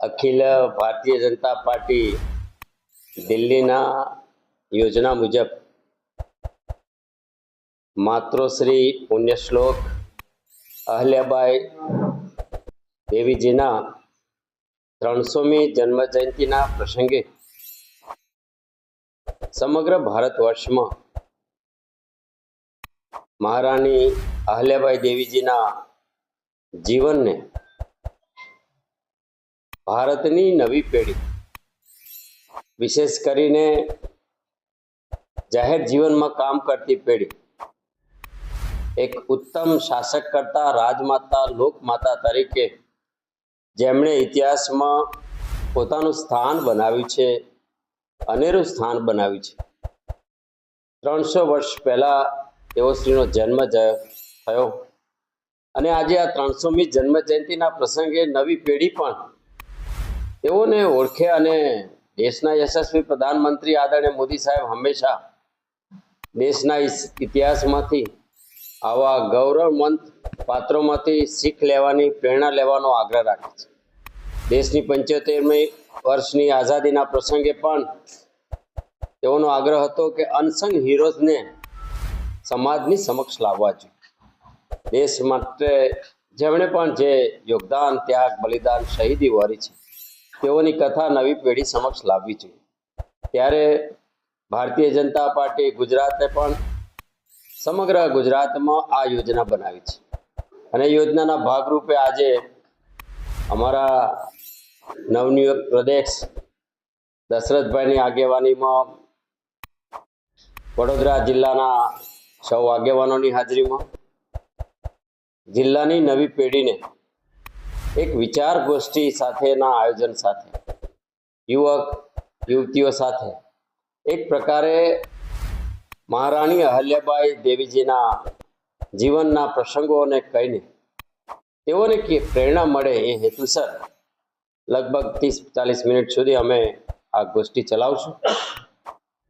Akhil Bharatiya Janata party દિલ્હીના યોજના મુજબ માતૃશ્રી પુણ્યશ્લોક અહલ્યાબાઈ દેવીજીના ત્રણસોમી જન્મ જયંતિના પ્રસંગે સમગ્ર ભારત વર્ષમાં મહારાણી અહલ્યાબાઈ દેવીજીના જીવનને ભારતની નવી પેઢી. વિશેષ કરીને જાહેર જીવનમાં કામ કરતી પેઢી. એક ઉત્તમ શાસક કરતા રાજમાતા, લોકમાતા તરીકે જેમણે ઇતિહાસમાં પોતાનું સ્થાન બનાવ્યું છે, અનેરું સ્થાન બનાવ્યું છે. ત્રણસો વર્ષ પહેલા તેઓ શ્રીનો જન્મ થયો. અને આજે આ ત્રણસોમી જન્મ જયંતિના પ્રસંગે નવી પેઢી પણ તેઓને ઓળખે અને દેશના યશસ્વી પ્રધાનમંત્રી આદરણીય મોદી સાહેબ હંમેશા દેશના ઇતિહાસમાંથી આવા ગૌરવમંત પાત્રોમાંથી શીખ લેવાની, પ્રેરણા લેવાનો આગ્રહ રાખે છે. દેશની પંચોતેરમી વર્ષની આઝાદીના પ્રસંગે પણ તેઓનો આગ્રહ હતો કે અનસંગ હીરોઝને સમાજની સમક્ષ લાવવા જોઈએ. દેશ માટે જેમણે પણ જે યોગદાન, ત્યાગ, બલિદાન શહીદી વારી છે તેઓની કથા નવી પેઢી સમક્ષ લાવવી જોઈએ. ત્યારે ભારતીય જનતા પાર્ટી ગુજરાતે પણ સમગ્ર ગુજરાતમાં આ યોજના બનાવી છે. અને યોજનાના ભાગરૂપે આજે અમારા નવનિયુક્ત પ્રદેશ દશરથભાઈની આગેવાનીમાં વડોદરા જિલ્લાના સૌ આગેવાનોની હાજરીમાં જિલ્લાની નવી પેઢીને એક વિચાર ગોષ્ઠી સાથેના આયોજન સાથે, યુવક, યુવતીઓ સાથે. એક પ્રકારે મહારાણી અહલ્યાબાઈ દેવીજીના જીવનના પ્રસંગોને કહીને તેઓને કે પ્રેરણા મળે એ હેતુસર લગભગ ત્રીસ ચાલીસ મિનિટ સુધી અમે આ ગોષ્ઠી ચલાવશું.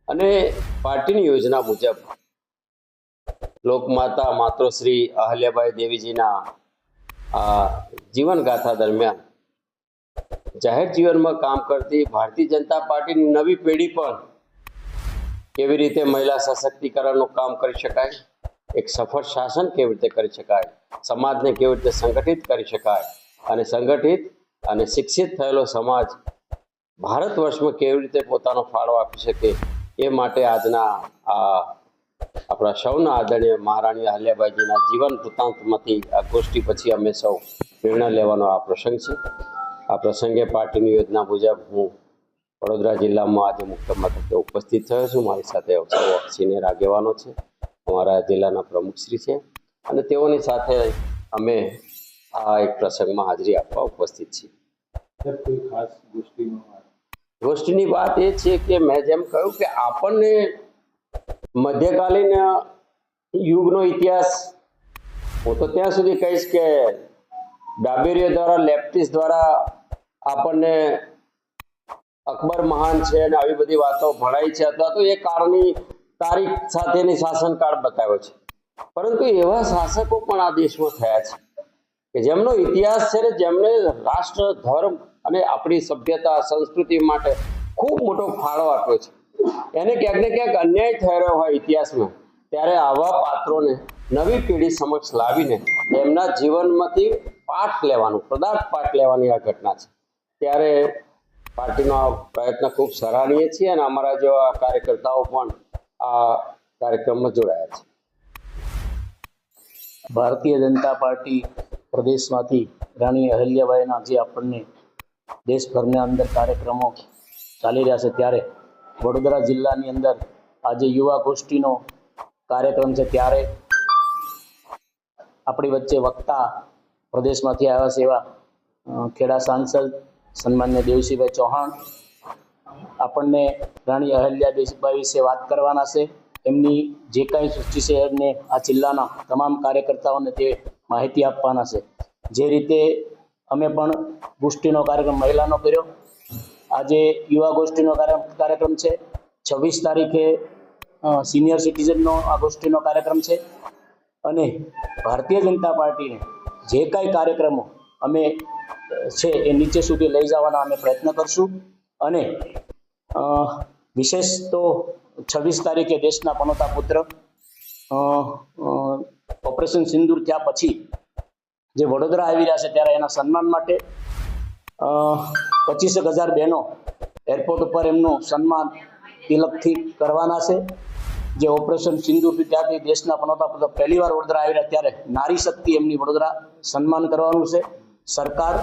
અને પાર્ટીની યોજના મુજબ લોકમાતા માતૃશ્રી અહલ્યાબાઈ દેવીજીના આ જીવનગાથા દરમિયાન જાહેર જીવનમાં કામ કરતી ભારતીય જનતા પાર્ટીની નવી પેઢી પણ કેવી રીતે મહિલા સશક્તિકરણનું કામ કરી શકાય, એક સફળ શાસન કેવી રીતે કરી શકાય, સમાજને કેવી રીતે સંગઠિત કરી શકાય અને સંગઠિત અને શિક્ષિત થયેલો સમાજ ભારત વર્ષમાં કેવી રીતે પોતાનો ફાળો આપી શકે એ માટે આજના આ આપણા સૌના આદરણીય મહારાણી અહલ્યાબાઈજીના જીવન વૃત્તાંતમાંથી આ ગોષ્ઠી પછી અમે સૌ પ્રેરણા લેવાનો આ પ્રસંગ છે. આ પ્રસંગે પાર્ટીની યોજના મુજબ હું વડોદરા જિલ્લામાં આજે મુખ્ય મથકે ઉપસ્થિત થયો છું. મારી સાથે સૌ સિનિયર આગેવાનો છે. અમારા જિલ્લાના પ્રમુખશ્રી છે. અને તેઓની સાથે અમે આ એક પ્રસંગમાં હાજરી આપવા ઉપસ્થિત છીએ. ખાસ ગોષ્ઠીનો ગોષ્ઠીની વાત એ છે કે મેં જેમ કહ્યું કે આપણને મધ્યકાલીન યુગનો ઇતિહાસ. હું તો ત્યાં સુધી કહીશ કે ડાબેરીઓ દ્વારા, લેપ્ટિસ દ્વારા આપણને અકબર મહાન છે અને આવી બધી વાતો ભણાઈ છે અથવા તો એ કાળની તારીખ સાથેની શાસનકાળ બતાવ્યો છે. પરંતુ એવા શાસકો પણ આ દેશમાં થયા છે કે જેમનો ઇતિહાસ છે ને જેમણે રાષ્ટ્ર, ધર્મ અને આપણી સભ્યતા, સંસ્કૃતિ માટે ખૂબ મોટો ફાળો આપ્યો છે. એને ક્યાંક ને ક્યાંક અન્યાય થઈ રહ્યો હોય ઇતિહાસમાં. ત્યારે આવા પાત્રોને નવી પેઢી સમક્ષ લાવીને એમના જીવનમાંથી પાઠ લેવાનું, પદાર્થ પાઠ લેવાની આ ઘટના છે. ત્યારે પાર્ટીનો આ પ્રયત્ન ખૂબ સરાહનીય છે અને અમારા જેવા કાર્યકર્તાઓ પણ આ કાર્યક્રમમાં જોડાયા છે. ભારતીય જનતા પાર્ટી પ્રદેશમાંથી રાણી અહલ્યાબાઈના જે આપણને દેશભરના અંદર કાર્યક્રમો ચાલી રહ્યા છે, ત્યારે વડોદરા જિલ્લાની અંદર આજે યુવા ગોષ્ઠીનો કાર્યક્રમ છે ત્યારે આપણી વચ્ચે વક્તા પ્રદેશમાંથી આવ્યા છે એવા ખેડા સાંસદ સન્માન્ય દેવસિંહભાઈ ચૌહાણ. આપણને રાણી અહલ્યા દેશભાઈ વિશે વાત કરવાના છે. એમની જે કાંઈ સૃષ્ટિ છે એમને આ જિલ્લાના તમામ કાર્યકર્તાઓને તે માહિતી આપવાના છે. જે રીતે અમે પણ ગોષ્ઠીનો કાર્યક્રમ મહિલાનો કર્યો. આજે યુવા ગોષ્ઠીનો કાર્ય- કાર્યક્રમ છે. છવ્વીસ તારીખે સિનિયર સિટીઝનનો આ ગોષ્ઠીનો કાર્યક્રમ છે. અને ભારતીય જનતા પાર્ટીને જે કાંઈ કાર્યક્રમો અમે છે એ નીચે સુધી લઈ જવાના અમે પ્રયત્ન કરશું. અને વિશેષ તો છવ્વીસ તારીખે દેશના પનોતા પુત્ર ઓપરેશન સિંદૂર થયા પછી જે વડોદરા આવી રહ્યા છે ત્યારે એના સન્માન માટે પચીસેક હજાર બહેનો એરપોર્ટ ઉપર એમનું સન્માન તિલકથી કરવાના છે. જે ઓપરેશન સિંદૂરથી ત્યાંથી દેશના પનોતા પુત્ર પહેલી વાર વડોદરા આવી રહ્યા ત્યારે નારી શક્તિ એમની વડોદરા સન્માન કરવાનું છે. સરકાર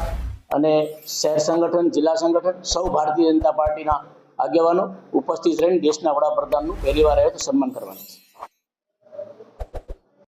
અને શહેર સંગઠન, જિલ્લા સંગઠન સૌ ભારતીય જનતા પાર્ટીના આગેવાનો ઉપસ્થિત રહીને દેશના વડાપ્રધાનનું પહેલી વાર આવ્યો તો સન્માન કરવાનું છે.